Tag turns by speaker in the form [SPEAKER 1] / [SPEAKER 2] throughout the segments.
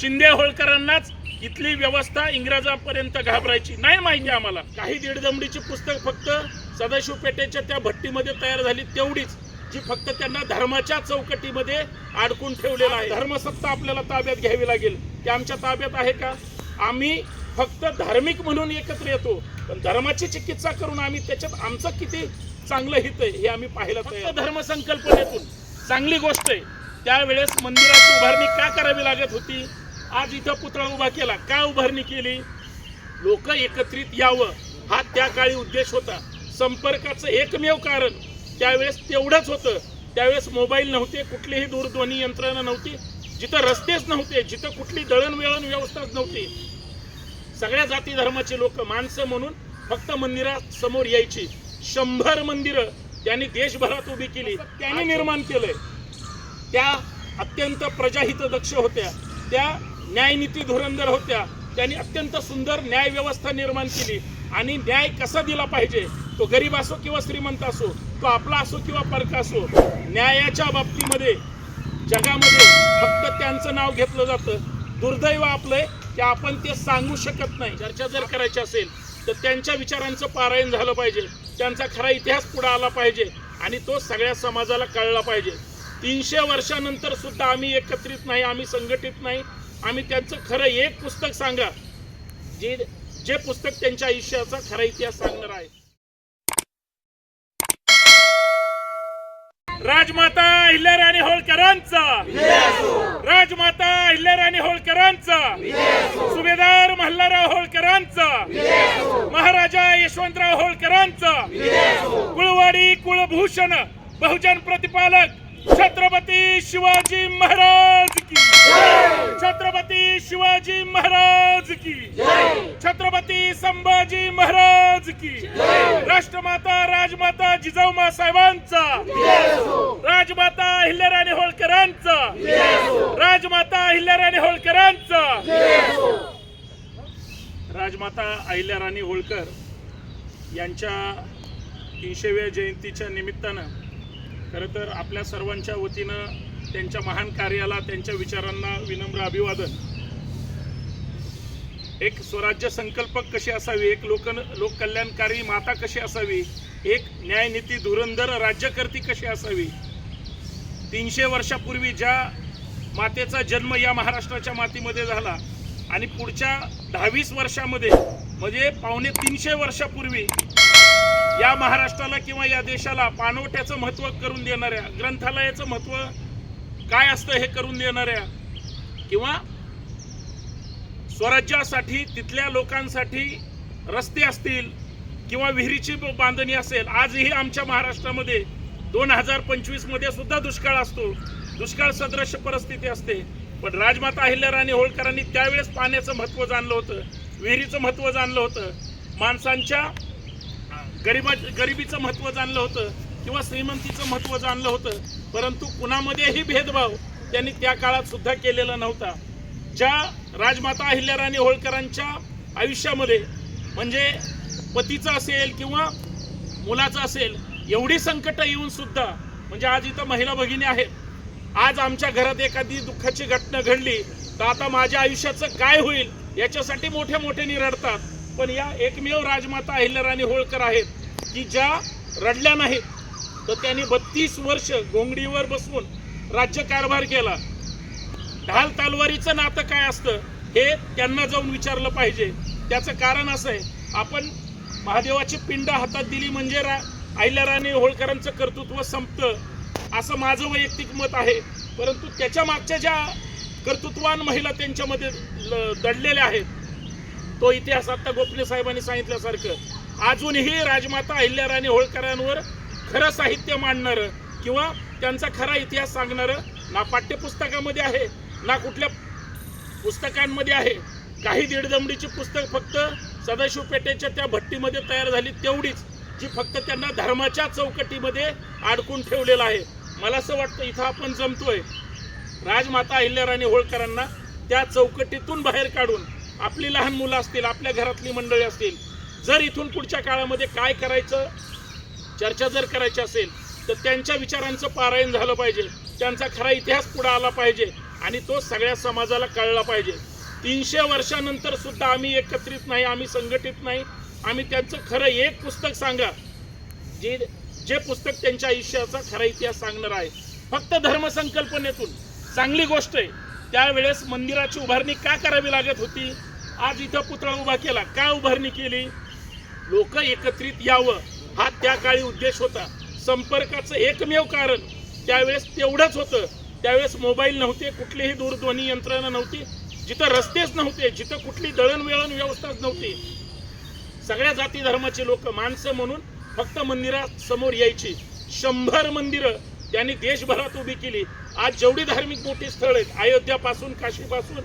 [SPEAKER 1] शिंदे होळकरांनाच इथली व्यवस्था इंग्रजांपर्यंत घाबरायची नाही माहिती आम्हाला. काही दीडदमडीची पुस्तक फक्त सदाशिव पेठेच्या त्या भट्टीमध्ये तयार झाली तेवढीच जी फक्त त्यांना धर्माच्या चौकटीमध्ये अडकून ठेवलेलं आहे. धर्मसत्ता आपल्याला ताब्यात घ्यावी लागेल. ते आमच्या ताब्यात आहे का? आम्ही फक्त धार्मिक म्हणून एकत्र येतो पण धर्माची चिकित्सा करून आम्ही त्याच्यात आमचं किती चांगलं हित आहे हे आम्ही पाहिलं फक्त धर्मसंकल्पनेतून चांगली गोष्ट आहे. त्यावेळेस मंदिराची उभारणी का करावी लागत होती? आज इथं पुतळा उभा केला. का उभारणी केली? लोक एकत्रित यावं. हा त्या काळी उद्देश होता. संपर्काचं एकमेव कारण त्यावेळेस तेवढंच होतं. त्यावेळेस मोबाईल नव्हते कुठलीही दूरध्वनी यंत्रणा नव्हती. जिथं रस्तेच नव्हते जिथं कुठली दळणवळण व्यवस्थाच नव्हती. सगळ्या जाती धर्माची लोक माणसं म्हणून फक्त मंदिरासमोर यायची. शंभर मंदिरं त्यांनी देशभरात उभी केली. त्यांनी निर्माण केलंय. त्या अत्यंत प्रजाहित दक्ष होत्या. त्या न्यायनीती धुरंधर होत्या. त्यांनी अत्यंत सुंदर न्याय व्यवस्था निर्माण केली. आणि न्याय कसा दिला पाहिजे? तो गरीब असो किंवा श्रीमंत असो तो आपला असो किंवा परका असो न्यायाच्या बाबतीमध्ये जगामध्ये फक्त त्यांचं नाव घेतलं जातं. दुर्दैव आपलंय की आपण ते सांगू शकत नाही. चर्चा जर करायची असेल तर त्यांच्या विचारांचं पारायण झालं पाहिजे. त्यांचा खरा इतिहास पुढे आला पाहिजे. आणि तो सगळ्या समाजाला कळला पाहिजे. तीनशे वर्षानंतर सुद्धा आम्ही एकत्रित नाही आम्ही संघटित नाही. आम्ही त्यांचं खरं एक पुस्तक सांगा जे जे पुस्तक त्यांच्या आयुष्याचा खरा इतिहास सांगणार आहे. राजमाता अहिल्याराणी होळकरांचा. राजमाता अहिल्याराणी होळकरांचा. सुभेदार मल्हारराव होळकरांचा. महाराजा यशवंतराव होळकरांचा. कुळवाडी कुळभूषण बहुजन प्रतिपालक छत्रपती शिवाजी महाराज की. छत्रपती शिवाजी महाराज की. छत्रपती संभाजी महाराज की. राष्ट्रमाता राजमाता जिजाऊमा साहेबांचा. राजमाता अहिल्याराणी होळकरांचा. राजमाता अहिल्याराणी होळकरांचा. राजमाता अहिल्याराणी होळकर यांच्या तीनशेव्या जयंतीच्या निमित्तानं खरं तर आपल्या सर्वांच्या वतीनं त्यांच्या महान कार्याला त्यांच्या विचारांना विनम्र अभिवादन. एक स्वराज्य संकल्पक कशी असावी? एक लोक लोककल्याणकारी माता कशी असावी? एक न्यायनीती धुरंधर राज्यकर्ती कशी असावी? तीनशे वर्षापूर्वी ज्या मातेचा जन्म या महाराष्ट्राच्या मातीमध्ये झाला आणि पुढच्या दहावीस वर्षामध्ये म्हणजे पावणे तीनशे वर्षापूर्वी या महाराष्ट्राला किंवा या देशाला पाणवठ्याचं महत्त्व करून देणाऱ्या ग्रंथालयाचं महत्त्व काय असतं हे करून देणाऱ्या किंवा स्वराज्यासाठी तिथल्या लोकांसाठी रस्ते असतील किंवा विहिरीची बांधणी असेल आजही आमच्या महाराष्ट्रामध्ये दोन हजार पंचवीसमध्ये सुद्धा दुष्काळ असतो. दुष्काळ सदृश परिस्थिती असते. पण राजमाता अहिल्याराणी होळकरांनी त्यावेळेस पाण्याचं महत्त्व जाणलं होतं विहिरीचं महत्त्व जाणलं होतं. माणसांच्या गरिबा गरिबीचं महत्त्व जाणलं होतं किंवा श्रीमंतीचं महत्त्व जाणलं होतं परंतु कुणामध्येही भेदभाव त्यांनी त्या काळात सुद्धा केलेला नव्हता. ज्या राजमाता अहिल्याराणी होळकरांच्या आयुष्यामध्ये म्हणजे पतीचं असेल किंवा मुलाचं असेल एवढी संकटं येऊन सुद्धा म्हणजे आज इथं महिला भगिनी आहेत आज आमच्या घरात एखादी दुःखाची घटना घडली तर आता माझ्या आयुष्याचं काय होईल याच्यासाठी मोठे मोठे निरडतात. पण या एकमेव राजमाता अहिल्याराणी होळकर आहेत की ज्या रडल्या नाहीत तर त्यांनी बत्तीस वर्ष घोंगडीवर बसवून राज्यकारभार केला. ढाल तलवारीचं नातं काय असतं हे त्यांना जाऊन विचारलं पाहिजे. त्याचं कारण असं आहे आपण महादेवाची पिंड हातात दिली म्हणजे रा अहिल्याराणी होळकरांचं कर्तृत्व संपतं असं माझं वैयक्तिक मत आहे. परंतु त्याच्या मागच्या ज्या कर्तृत्वान महिला त्यांच्यामध्ये दडलेल्या आहेत तो इतिहास आता गोपले साहेबांनी सांगितल्यासारखं. अजूनही राजमाता अहिल्याराणी होळकरांवर खरं साहित्य मांडणारं किंवा त्यांचा खरा इतिहास सांगणारं ना पाठ्यपुस्तकामध्ये आहे ना कुठल्या पुस्तकांमध्ये आहे. काही दीडदमडीची पुस्तक फक्त सदाशिव पेठेच्या त्या भट्टीमध्ये तयार झाली तेवढीच जी फक्त त्यांना धर्माच्या चौकटीमध्ये अडकून ठेवलेलं आहे. मला असं वाटतं इथं आपण जमतोय. राजमाता अहिल्याराणी होळकरांना त्या चौकटीतून बाहेर काढून आपली लहान मुलं असतील आपल्या घरातली मंडळी असतील जर इथून पुढच्या काळामध्ये काय करायचं चर्चा जर करायची असेल तर त्यांच्या विचारांचं पारायण झालं पाहिजे. त्यांचा खरा इतिहास पुढे आला पाहिजे आणि तो सगळ्या समाजाला कळला पाहिजे. तीनशे वर्षानंतर सुद्धा आम्ही एकत्रित नाही आम्ही संघटित नाही. आम्ही त्यांचं खरं एक पुस्तक सांगा. जे जे पुस्तक त्यांच्या आयुष्याचा खरा इतिहास सांगणार आहे. फक्त धर्मसंकल्पनेतून. चांगली गोष्ट आहे. त्यावेळेस मंदिराची उभारणी का करावी लागत होती? आज इथं पुतळा उभा केला. का उभारणी केली? लोक एकत्रित यावं. हा त्या काळी उद्देश होता. संपर्काचं एकमेव कारण त्यावेळेस तेवढंच होतं. त्यावेळेस मोबाईल नव्हते कुठलीही दूरध्वनी यंत्रणा नव्हती. जिथं रस्तेच नव्हते जिथं कुठली दळणवळण व्यवस्थाच नव्हती. सगळ्या जाती धर्माचे लोक माणसं म्हणून फक्त मंदिरात समोर यायची. शंभर मंदिरं त्यांनी देशभरात उभी केली. आज जेवढी धार्मिक मोठी स्थळ आहेत अयोध्यापासून काशीपासून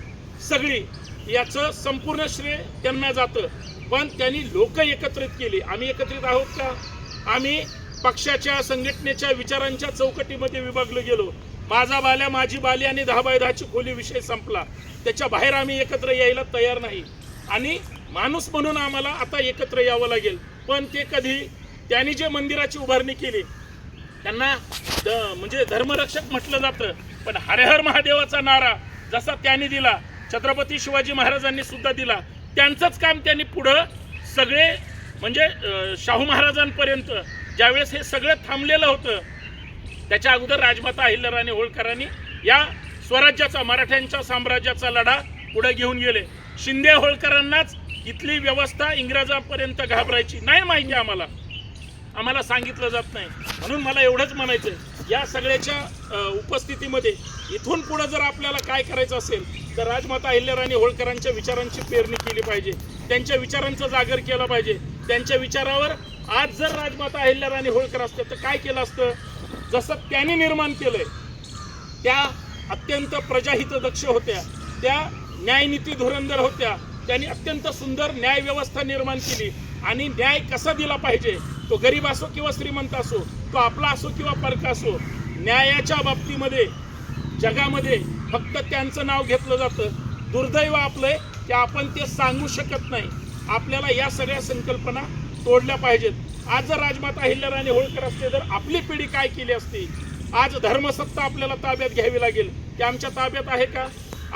[SPEAKER 1] सगळी याचं संपूर्ण श्रेय त्यांना जातं. पण त्यांनी लोक एकत्रित केली. आम्ही एकत्रित आहोत का? आम्ही पक्षाच्या संघटनेच्या विचारांच्या चौकटीमध्ये विभागलो गेलो. माझा बाल्या माझी बाली आणि दहा बाय दहाची खोली विषय संपला. त्याच्या बाहेर आम्ही एकत्र यायला तयार नाही. आणि माणूस म्हणून आम्हाला आता एकत्र यावं लागेल. पण ते कधी? त्यांनी जे मंदिराची उभारणी केली त्यांना द- म्हणजे धर्मरक्षक म्हटलं जातं. पण हरेहर महादेवाचा नारा जसा त्यांनी दिला छत्रपती शिवाजी महाराजांनी सुद्धा दिला. त्यांचंच काम त्यांनी पुढं सगळे म्हणजे शाहू महाराजांपर्यंत ज्यावेळेस हे सगळं थांबलेलं होतं त्याच्या अगोदर राजमाता अहिल्याराणी होळकरांनी या स्वराज्याचा मराठ्यांच्या साम्राज्याचा लढा पुढे घेऊन गेले. शिंदे होळकरांनाच इथली व्यवस्था इंग्रजांपर्यंत घाबरायची नाही माहिती आम्हाला. आम्हाला सांगितलं जात नाही. म्हणून मला एवढंच म्हणायचं या सगळ्याच्या उपस्थितीमध्ये इथून पुढे जर आपल्याला काय करायचं असेल तर राजमाता अहिल्याराणी होळकरांच्या विचारांची पेरणी केली पाहिजे. त्यांच्या विचारांचं जागर केलं पाहिजे. त्यांच्या विचारावर आज जर राजमाता अहिल्याराणी होळकर असते तर काय केलं असतं? जसं त्यांनी निर्माण केलंय त्या अत्यंत प्रजाहित दक्ष होत्या त्या न्यायनीती धुरंधर होत्या त्यांनी अत्यंत सुंदर न्याय व्यवस्था निर्माण केली आणि न्याय कसा दिला पाहिजे? तो गरीब असो किंवा श्रीमंत असो तो आपला असो किंवा परका असो न्यायाच्या बाबतीमध्ये जगामध्ये फक्त त्यांचं नाव घेतलं जातं. दुर्दैव आपलंय की आपण ते सांगू शकत नाही. आपल्याला या सगळ्या संकल्पना तोडल्या पाहिजेत. आज जर राजमाता अहिल्याराणी होळकर असते तर आपली पिढी काय केली असती आज धर्मसत्ता आपल्याला ताब्यात घ्यावी लागेल. ते आमच्या ताब्यात आहे का?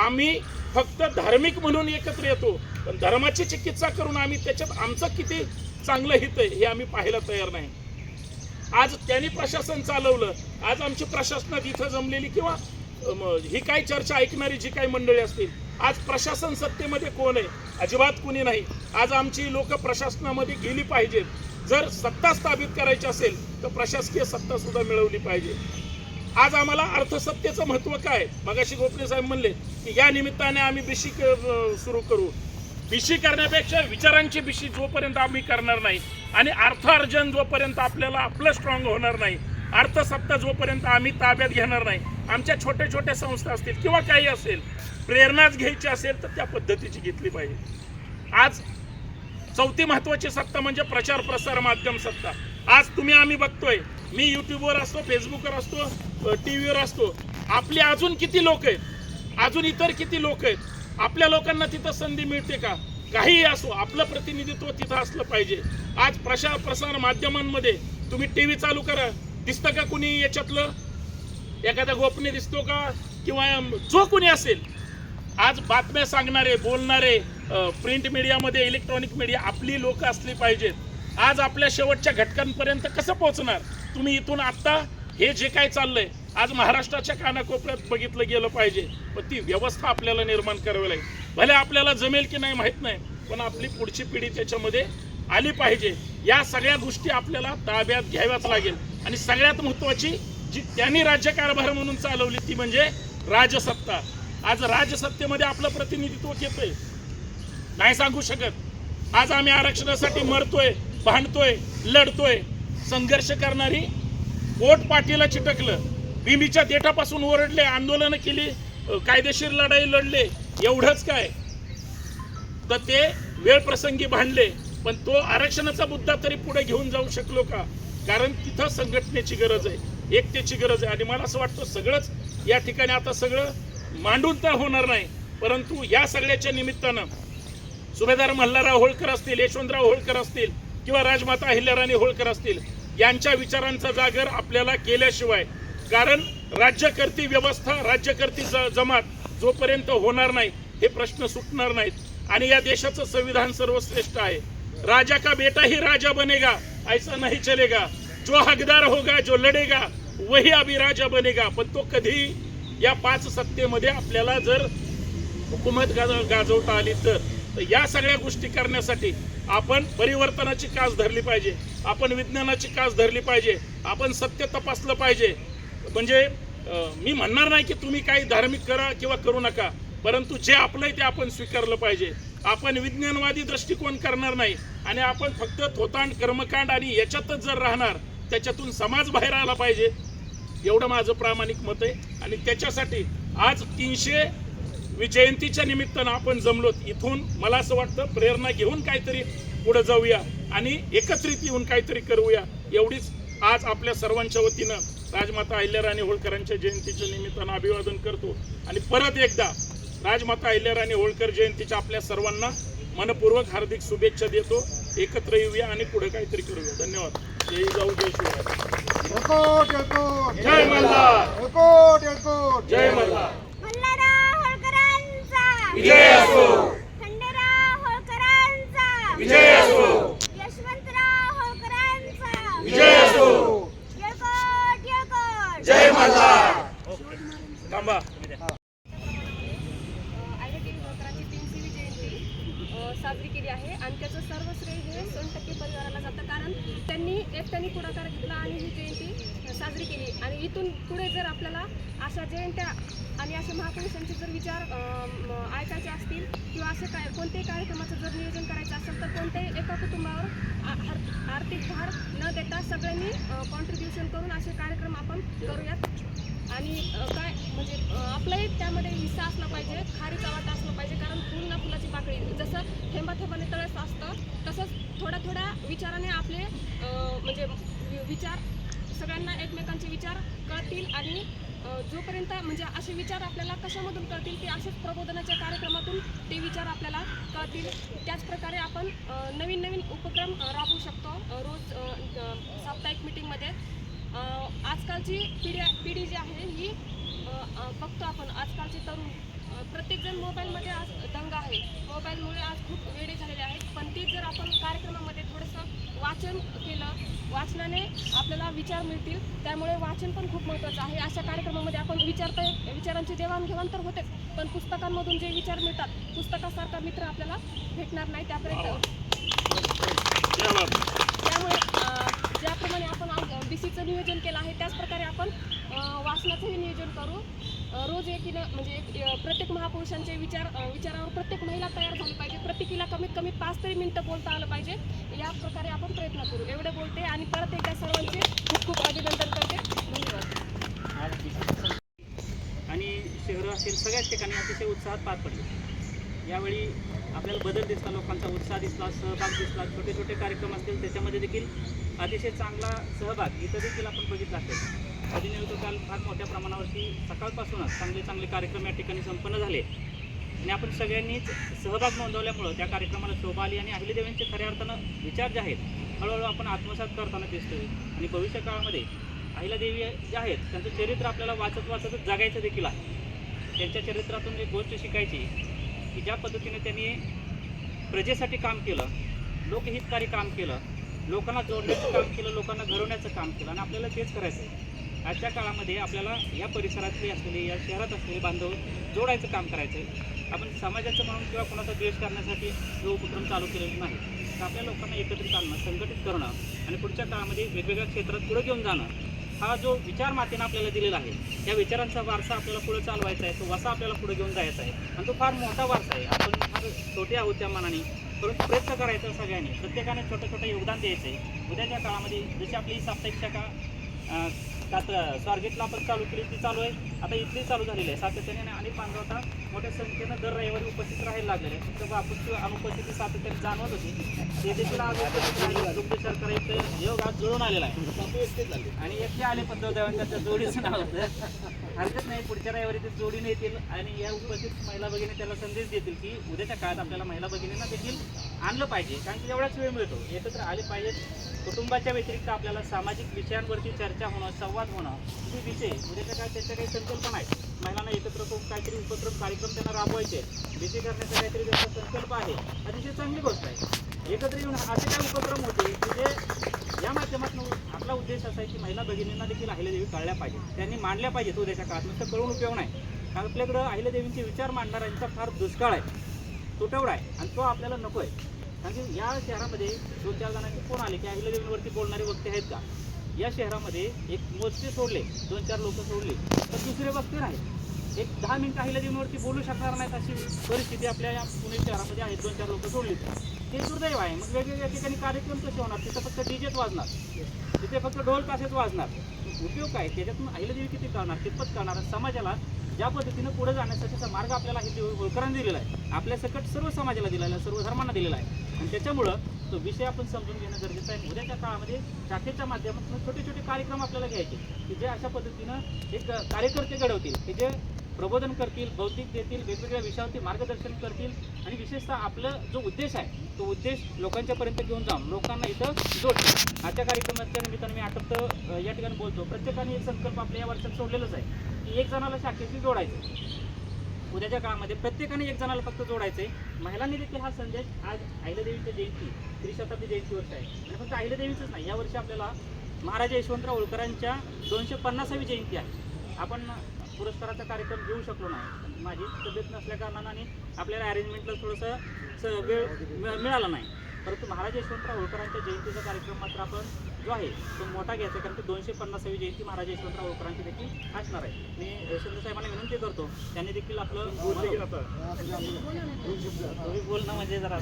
[SPEAKER 1] आम्ही फक्त धार्मिक म्हणून एकत्र येतो पण धर्माची चिकित्सा करून आम्ही त्याच्यात आमचं किती चांगलं हित आहे हे आम्ही पाहायला तयार नाही. आज त्यांनी प्रशासन चालवलं आज आमची प्रशासनात इथं जमलेली किंवा ही काय चर्चा ऐकणारी जी काही मंडळी असतील आज प्रशासन सत्तेमध्ये कोण आहे? अजिबात कुणी नाही. आज आमची लोक प्रशासनामध्ये गेली पाहिजेत. जर सत्ता स्थापित करायची असेल तर प्रशासकीय सत्ता सुद्धा मिळवली पाहिजे. आज आम्हाला अर्थसत्तेचं महत्त्व काय? मगाशी गोपणे साहेब म्हणले की या निमित्ताने आम्ही बिशी सुरू करू. बिशी करण्यापेक्षा विचारांची बिशी जोपर्यंत आम्ही करणार नाही आणि अर्थार्जन जोपर्यंत आपल्याला आपलं स्ट्रॉंग होणार नाही अर्थसत्ता जोपर्यंत आम्ही ताब्यात घेणार नाही आमच्या छोट्या छोट्या संस्था असतील किंवा काही असेल प्रेरणाच घ्यायची असेल तर त्या पद्धतीची घेतली पाहिजे. आज चौथी महत्वाची सत्ता म्हणजे प्रचार प्रसार माध्यम सत्ता. आज तुम्ही आम्ही बघतोय मी युट्यूबवर असतो फेसबुकवर असतो टी व्हीवर असतो. आपले अजून किती लोक आहेत? अजून इतर किती लोक आहेत? आपल्या लोकांना तिथं संधी मिळते का? काहीही असो आपलं प्रतिनिधित्व तिथं असलं पाहिजे. आज प्रसार प्रसार माध्यमांमध्ये तुम्ही टी व्ही चालू करा. दिसतं का कुणी याच्यातलं? एखादा गोपनीय दिसतो का? किंवा जो कोणी असेल. आज बातम्या सांगणारे बोलणारे प्रिंट मीडियामध्ये इलेक्ट्रॉनिक मीडिया आपली लोक असली पाहिजेत. आज आपल्या शेवटच्या घटकांपर्यंत कसं पोहोचणार? तुम्ही इथून आत्ता हे जे काय चाललंय आज महाराष्ट्राच्या कानाकोपऱ्यात बघितलं गेलं पाहिजे. पण ती व्यवस्था आपल्याला निर्माण करावी लागेल. भले आपल्याला जमेल की नाही माहीत नाही पण आपली पुढची पिढी त्याच्यामध्ये आली पाहिजे. या सगळ्या गोष्टी आपल्याला ताब्यात घ्याव्याच लागेल. आणि सगळ्यात महत्त्वाची जी त्यांनी राज्यकारभार म्हणून चालवली ती म्हणजे राजसत्ता. आज राजसत्तेमध्ये आपलं प्रतिनिधित्व घेतोय. नाही सांगू शकत. आज आम्ही आरक्षणासाठी मरतोय भांडतोय लढतोय. संघर्ष करणारी पोट पाठीला चिटकलं. भीमीच्या देठापासून ओरडले आंदोलनं केली कायदेशीर लढाई लढले. एवढंच काय? तर ते वेळ प्रसंगी भांडले. पण तो आरक्षणाचा मुद्दा तरी पुढे घेऊन जाऊ शकलो का? कारण तिथं संघटनेची गरज आहे एकतेची गरज आहे. आणि मला असं वाटतं सगळंच या ठिकाणी आता सगळं मांडून तर होणार नाही परंतु या सगळ्याच्या निमित्तानं सुभेदार मल्हारराव होळकर असतील यशवंतराव होळकर असतील किंवा राजमाता अहिल्याराणी होळकर असतील यांच्या विचारांचा जागर आपल्याला केल्याशिवाय कारण राज्यकर्ती व्यवस्था राज्यकर्ती ज- जमात जोपर्यंत होणार नाही हे प्रश्न सुटणार नाहीत. आणि या देशाचं संविधान सर्वश्रेष्ठ आहे. राजा का बेटा ही राजा बनेगा ऐसा नाही चलेगा। जो हकदार होगा जो लढेगा वही अभी राजा बनेगा। पण तो कधी या पाच सत्तेमध्ये आपल्याला जर हुकूमत गाजवता आली तर या सगळ्या गोष्टी करण्यासाठी आपण परिवर्तनाची कास धरली पाहिजे आपण विज्ञानाची कास धरली पाहिजे आपण सत्य तपासलं पाहिजे. म्हणजे मी म्हणणार नाही की तुम्ही काही धार्मिक करा किंवा करू नका परंतु जे आपलं आहे ते आपण स्वीकारलं पाहिजे. आपण विज्ञानवादी दृष्टिकोन करणार नाही. आणि आपण फक्त थोतांड कर्मकांड आणि याच्यातच जर राहणार त्याच्यातून समाज बाहेर आला पाहिजे. एवढं माझं प्रामाणिक मत आहे. आणि त्याच्यासाठी आज तीनशे जयंतीच्या निमित्तानं आपण जमलोत. इथून मला असं वाटतं प्रेरणा घेऊन काहीतरी पुढे जाऊया आणि एकत्रित येऊन काहीतरी करूया. एवढीच आज आपल्या सर्वांच्या वतीनं राजमाता अहिल्याराणी होळकरांच्या जयंतीच्या निमित्तानं अभिवादन करतो. आणि परत एकदा राजमाता अहिल्याराणी होळकर जयंतीच्या आपल्या सर्वांना मनपूर्वक हार्दिक शुभेच्छा देतो. एकत्र येऊया आणि पुढे काहीतरी करूया. धन्यवाद. जय जाऊ जय शिवराय
[SPEAKER 2] एकोट
[SPEAKER 1] जय मल्हार. जय मल्हार.
[SPEAKER 3] मल्हारराव होळकरांचा.
[SPEAKER 1] विजय असो. विजय असो. विजय असो. जय मल्हार. थांबा
[SPEAKER 4] आयडीटी होळकरांची तीनशेवी जयंती अ, साजरी केली आहे आणि त्याचं सर्व श्रेय हे सोन टक्के परिवाराला जातं कारण त्यांनी एकट्याने पुढाकार घेतला आणि ही जयंती साजरी केली. आणि इथून पुढे जर आपल्याला अशा जयंत्या आणि अशा महापुरुषांचे जर विचार ऐकायचे असतील किंवा असे काय कोणत्याही कार्यक्रमाचं जर नियोजन करायचं असेल तर कोणत्याही एका कुटुंबावर आ- आर्थिक भार न देता सगळ्यांनी कॉन्ट्रीब्युशन करून असे कार्यक्रम आपण करूयात. आणि काय म्हणजे आपलंही त्यामध्ये हिस्सा असला पाहिजे खारीचा वाटा असला पाहिजे कारण फुल ना फुलाची पाकळी. जसं थेंबा थेंबाने तळस असतं तसंच थोड्या थोड्या विचाराने आपले म्हणजे वि- विचार सगळ्यांना एकमेकांचे विचार कळतील आणि जोपर्यंत म्हणजे असे विचार आपल्याला कशामधून कळतील की असेच प्रबोधनाच्या कार्यक्रमातून ते विचार आपल्याला कळतील. त्याचप्रकारे आपण नवीन नवीन उपक्रम राबवू शकतो रोज साप्ताहिक मिटिंगमध्ये. आजकालची पिढी पिढी जी आहे ही बघतो आपण आजकालचे तरुण प्रत्येकजण मोबाईलमध्ये आज दंग आहे. मोबाईलमुळे आज खूप वेडे झालेले आहेत. पण ते जर आपण कार्यक्रमामध्ये थोडंसं वाचन केलं वाचनाने आपल्याला विचार मिळतील. त्यामुळे वाचन पण खूप महत्त्वाचं आहे. अशा कार्यक्रमामध्ये आपण विचारता विचारांची देवाणघेवाण तर होतेच पण पुस्तकांमधून जे विचार मिळतात पुस्तकासारखा मित्र आपल्याला भेटणार नाही त्यापर्यंत. त्यामुळे ज्याप्रमाणे आपण आज बी सीचं नियोजन केलं आहे. त्याच प्रकारे आपण वाचनाचंही नियोजन करू. रोज एकीनं म्हणजे एक प्रत्येक महापुरुषांचे विचार विचारावर प्रत्येक महिला तयार झाली पाहिजे. प्रत्येकीला कमीत कमी पाच तरी मिनटं बोलता आलं पाहिजे. या प्रकारे आपण प्रयत्न करू. एवढे बोलते आणि परत एकदा सर्वांचे खूप खूप अभिनंदन करते. धन्यवाद.
[SPEAKER 5] आणि शहरं असेल सगळ्याच ठिकाणी अतिशय उत्साहात पार पडले. यावेळी आपल्याला बदल दिसला लोकांचा उत्साह दिसला सहभाग दिसला छोटे छोटे कार्यक्रम असतील त्याच्यामध्ये देखील अतिशय चांगला सहभाग इथं देखील आपण बघितला असेल. अधिनियमित काल फार मोठ्या प्रमाणावरती सकाळपासूनच चांगले चांगले कार्यक्रम या ठिकाणी संपन्न झाले. आणि आपण सगळ्यांनीच सहभाग नोंदवल्यामुळं त्या कार्यक्रमाला शोभा आली आणि अहिलेदेवींचे खऱ्या अर्थानं विचार जे आहेत हळूहळू आपण आत्मसात करताना दिसतोय. आणि भविष्य काळामध्ये अहिल्यादेवी जे आहेत त्यांचं चरित्र आपल्याला वाचत वाचतच जगायचं देखील आहे. त्यांच्या चरित्रातून एक गोष्ट शिकायची की ज्या पद्धतीने त्यांनी प्रजेसाठी काम केलं लोकहितकारी काम केलं लोकांना जोडण्याचं काम केलं लोकांना घडवण्याचं काम केलं आणि आपल्याला तेच करायचं आहे आजच्या काळामध्ये आपल्याला या परिसरातले असलेले या शहरात असलेले बांधव जोडायचं काम करायचं आहे आपण समाजाचं म्हणून किंवा कोणाचा द्वेष करण्यासाठी हे उपक्रम चालू केलेले नाही तर आपल्या लोकांना एकत्रित आणणं संघटित करणं आणि पुढच्या काळामध्ये वेगवेगळ्या क्षेत्रात पुढे घेऊन जाणं हा जो विचार मातेनं आपल्याला दिलेला आहे या विचारांचा वारसा आपल्याला पुढे चालवायचा आहे तो वसा आपल्याला पुढे घेऊन जायचा आहे आणि तो फार मोठा वारसा आहे. आपण फार छोटे आहोत त्या मनाने. परंतु प्रयत्न करायचा आहे सगळ्यांनी. प्रत्येकाने छोटं छोटं योगदान द्यायचं आहे. उद्याच्या काळामध्ये जशी आपली ही साप्ताहिक शाखा कात स्वारगेटला आपण चालू केली ती चालू आहे. आता इथली चालू झालेली आहे. सातत्याने आणि आता मोठ्या संख्येनं दर रविवारी उपस्थित राहायला लागलेले आहेत. फक्त बापूची अनुपस्थिती सातत्याने जाणवत होती. ते देखील आज उपस्थित सरकार योग आज जुळून आलेला आहे. आणि एकटे आले पण दुर्दैवाने त्याच्या जोडीचं नाव होतं. हरकत नाही पुढच्या रविवारी ते जोडीने येतील आणि या उपस्थित महिला भगिनी त्याला संदेश देतील की उद्याच्या काळात आपल्याला महिला भगिनींना देखील आणलं पाहिजे कारण की एवढाच वेळ मिळतो. एकत्र आले पाहिजेत कुटुंबाच्या व्यतिरिक्त आपल्याला सामाजिक विषयांवरती चर्चा होणं संवाद होणं हे विषय उद्याच्या काळात त्याच्या काही संकल्पना आहेत महिलांना एकत्र करून काहीतरी उपक्रम कार्यक्रम त्यांना राबवायचे विषय करण्याचा काहीतरी त्यांचा संकल्प आहे. अतिशय चांगली गोष्ट आहे. एकत्र येऊन असे काही उपक्रम होते की जे या माध्यमातून आपला उद्देश असा आहे की महिला भगिनींना देखील अहिल्यादेवी कळल्या पाहिजे. त्यांनी मांडल्या पाहिजेत हो उद्याच्या काळात नुसतं कळून उपयोग नाही. कारण आपल्याकडं अहिल्यादेवींचे विचार मांडणाऱ्यांचा फार दुष्काळ आहे. तुटवडा आहे आणि तो आपल्याला नको आहे कारण की या शहरामध्ये दोन चार जणांनी फोन आले की अहिल्यादेवींवरती बोलणारे वक्ते आहेत का? या शहरामध्ये एक मोजके सोडले दोन चार लोक सोडले तर दुसरे वक्ते नाहीत. एक दहा मिनिटं अहिल्यादेवींवरती बोलू शकणार नाहीत अशी परिस्थिती आपल्या या पुणे शहरामध्ये आहेत दोन चार लोक सोडली ते दुर्दैव आहे. मग वेगवेगळ्या ठिकाणी कार्यक्रम कसे होणार? तिथं फक्त डीजेच वाजणार. तिथे फक्त ढोल तासेच वाजणार. उपयोग काय? त्याच्यातून अहिल्यादेवी किती कळणार कितपत कळणार समाजाला ज्या पद्धतीनं पुढे जाण्यासाठीचा मार्ग आपल्याला हे होळकरांनी दिलेला आहे. आपल्या सकट सर्व समाजाला दिलेला आहे. सर्व धर्मांना दिलेला आहे. आणि त्याच्यामुळं तो विषय आपण समजून घेणं गरजेचं आहे. उद्याच्या काळामध्ये शाखेच्या माध्यमातून छोटे छोटे कार्यक्रम आपल्याला घ्यायचे की जे अशा पद्धतीनं एक कार्यकर्ते घडवतील. की जे प्रबोधन करतील बौद्धिक देतील वेगवेगळ्या विषयावरती मार्गदर्शन करतील आणि विशेषतः आपलं जो उद्देश आहे तो उद्देश लोकांच्यापर्यंत घेऊन जाऊन लोकांना इथं जोडतील आजच्या कार्यक्रमाच्या निमित्तानं मी आटपतं या ठिकाणी बोलतो. प्रत्येकाने एक संकल्प आपल्या या वर्षात सोडलेलंच आहे की एक जणाला शाखेशी जोडायचं उद्याच्या काळामध्ये प्रत्येकाने एक जणाला फक्त जोडायचंय. महिलांनी देखील हा संदेश आज अहिल्यादेवीची जयंती त्रिशताब्दी जयंती वर्ष आहे. आणि फक्त अहिल्यादेवीचंच नाही या वर्षी आपल्याला महाराजा यशवंतराव होळकरांच्या दोनशे पन्नासावी जयंती आहे. आपण पुरस्काराचा कार्यक्रम घेऊ शकलो नाही. माझी तब्येत नसल्या कारणानं आणि आपल्याला अरेंजमेंटला थोडंसं वेळ मिळ- मिळाला नाही. परंतु महाराज यशवंतराव होळकरांच्या जयंतीचा कार्यक्रम मात्र आपण जो आहे तो मोठा घ्यायचा आहे, कारण की दोनशे पन्नासावी जयंती महाराज यशवंतराव होळकरांची देखील असणार आहे. मी शिंदे साहेबांना विनंती करतो त्यांनी देखील आपलं बोलणं म्हणजे जरा